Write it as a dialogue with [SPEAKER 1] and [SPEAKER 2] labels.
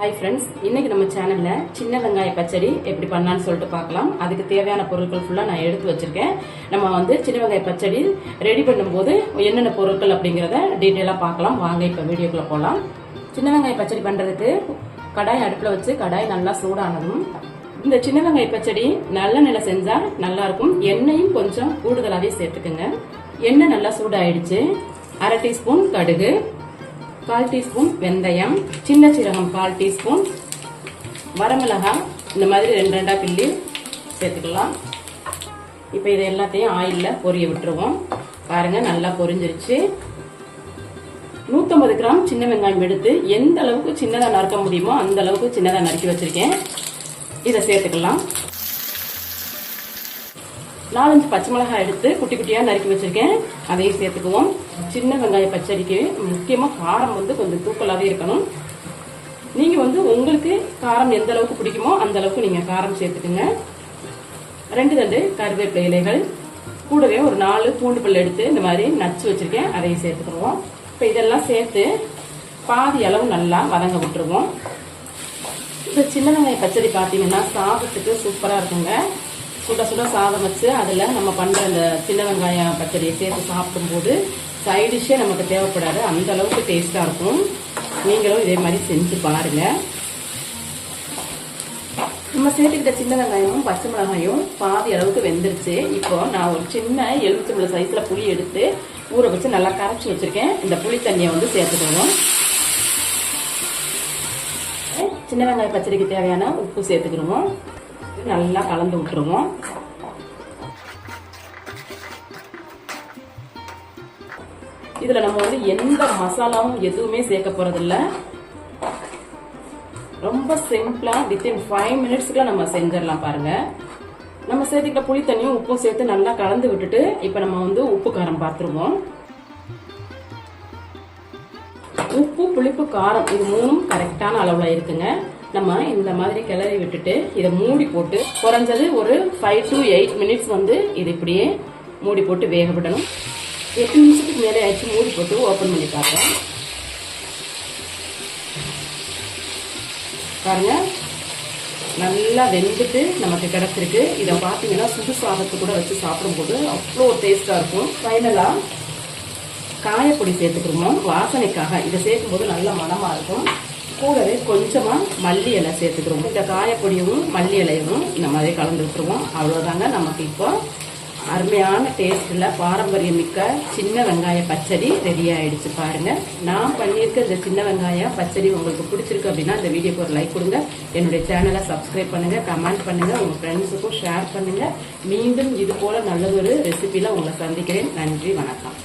[SPEAKER 1] Hi friends இன்னைக்கு நம்ம சேனல்ல சின்ன வெங்காய பச்சடி எப்படி பண்ணலான்னு சொல்லிட்டு பார்க்கலாம். அதுக்கு தேவையான பொருட்கள் ஃபுல்லாக நான் எடுத்து வச்சிருக்கேன். நம்ம வந்து சின்ன வெங்காய பச்சடி ரெடி பண்ணும்போது என்னென்ன பொருட்கள் அப்படிங்கிறத டீட்டெயிலாக பார்க்கலாம். வாங்க இப்போ வீடியோக்குள்ள போகலாம் சின்ன வெங்காய பச்சடி பண்ணுறதுக்கு கடாய் அடுப்பில் வச்சு கடாய் நல்லா சூடானதும் இந்த சின்ன வெங்காய பச்சடி நல்ல நிலை செஞ்சா நல்லா இருக்கும். எண்ணெயும் கொஞ்சம் கூடுதலாகவே சேர்த்துக்குங்க. எண்ணெய் நல்லா சூடாயிடுச்சு. அரை டீஸ்பூன் கடுகு கால் டீஸ்பூன் வெந்தயம் சின்ன சீரகம் கால் டீஸ்பூன் வரமிளகாய் இந்த மாதிரி ரெண்டு ரெண்டா கிள்ளி சேர்த்துக்கலாம். இப்போ இதை எல்லாத்தையும் ஆயிலில் பொரிய விட்டுருவோம். பாருங்க நல்லா பொரிஞ்சிருச்சு. நூற்றம்பது கிராம் சின்ன வெங்காயம் எடுத்து எந்த அளவுக்கு சின்னதாக நறுக்க முடியுமோ அந்த அளவுக்கு சின்னதாக நறுக்கி வச்சிருக்கேன். இதை சேர்த்துக்கலாம். நாலஞ்சு பச்சை மிளகாய் எடுத்து குட்டி குட்டியாக நறுக்கி வச்சிருக்கேன். அதையும் சேர்த்துக்குவோம். சின்ன வெங்காய பச்சடிக்கு முக்கியமாக காரம் வந்து கொஞ்சம் தூக்கலாகவே இருக்கணும். நீங்கள் வந்து உங்களுக்கு காரம் எந்த அளவுக்கு பிடிக்குமோ அந்த அளவுக்கு நீங்கள் காரம் சேர்த்துக்குங்க. ரெண்டு ரெண்டு கருவேப்பிலை இலைகள். கூடவே ஒரு நாலு பூண்டு பல் எடுத்து இந்த மாதிரி நச்சு வச்சுருக்கேன். அதையும் சேர்த்துக்கிடுவோம் இப்போ இதெல்லாம் சேர்த்து பாதி அளவு நல்லா வதங்க விட்டுருவோம். இந்த சின்ன வெங்காய பச்சடி பார்த்தீங்கன்னா சாதத்துக்கு சூப்பராக இருக்குங்க. சுட சுட சாதம் வச்சு அதில் நம்ம பண்ணுற அந்த சின்ன வெங்காயம் பச்சடியை சேர்த்து சாப்பிடும்போது சைடிஷ்ஷே நமக்கு தேவைப்படாது. அந்த அளவுக்கு டேஸ்ட்டாக இருக்கும். நீங்களும் இதே மாதிரி செஞ்சு பாருங்கள் நம்ம சேர்த்துக்கிட்ட சின்ன வெங்காயமும் பச்சை மிளகாயும் பாதி அளவுக்கு வெந்துருச்சு. இப்போ நான் ஒரு சின்ன எலுமிச்சம்பழ சைஸில் புளி எடுத்து ஊற வச்சு நல்லா கரைச்சி வச்சுருக்கேன். இந்த புளி தண்ணியை வந்து சேர்த்துக்கணும். சின்ன வெங்காய பச்சடிக்கு தேவையான உப்பு சேர்த்துக்கிடுவோம். நல்லா கலந்து விட்டுருவோம். இதுல நம்ம வந்து எந்த மசாலாவும் எதுவுமே சேர்க்க போறதில்ல. ரொம்ப சிம்பிளா வித்தின் ஃபைவ் மினிட்ஸ்க்குள்ள நம்ம செஞ்சிடலாம் பாருங்க. நம்ம சேர்த்துக்கிட்ட புளி தண்ணியும் உப்பும் சேர்த்து நல்லா கலந்து விட்டுட்டு இப்போ நம்ம வந்து உப்பு காரம் பார்த்துருவோம். உப்பு புளிப்பு காரம் இது மூணும் கரெக்டான அளவுல இருக்குங்க. நம்ம இந்த மாதிரி கிளறி விட்டுட்டு இதை மூடி போட்டு குறைஞ்சது ஒரு ஃபைவ் டு எயிட் மினிட்ஸ் வந்து இது இப்படியே மூடி போட்டு வேக விடணும். எட்டு நிமிஷத்துக்கு மேலே ஆயிடுச்சு மூடி போட்டு ஓப்பன் பண்ணி பார்க்கலாம். பாருங்க நல்லா வெந்துட்டு நமக்கு கிடச்சிருக்கு. இதை பார்த்தீங்கன்னா சுடு சாதத்தை கூட வச்சு சாப்பிடும்போது அவ்வளோ டேஸ்ட்டாக இருக்கும். ஃபைனலாக காயப்பொடி சேர்த்துக்கிடுவோம். வாசனைக்காக இதை சேர்க்கும் போது நல்ல மனமாக இருக்கும். கூடவே கொஞ்சமாக மல்லி இலை சேர்த்துக்கிறோம். இந்த காயப்பொடியும் மல்லி இலையும் இந்த மாதிரி கலந்து விட்டுருவோம். அவ்வளோதாங்க நமக்கு இப்போ அருமையான டேஸ்ட்டில் பாரம்பரியம் மிக்க சின்ன வெங்காய பச்சடி ரெடி ஆகிடுச்சு பாருங்கள் நான் பண்ணியிருக்க இந்த சின்ன வெங்காய பச்சடி உங்களுக்கு பிடிச்சிருக்கு அப்படின்னா இந்த வீடியோக்கு ஒரு லைக் கொடுங்க. என்னுடைய சேனலை சப்ஸ்கிரைப் பண்ணுங்கள் கமெண்ட் பண்ணுங்கள் உங்கள் ஃப்ரெண்ட்ஸுக்கும் ஷேர் பண்ணுங்கள் மீண்டும் இது போல நல்லதொரு ரெசிபியில் உங்களை சந்திக்கிறேன். நன்றி வணக்கம்.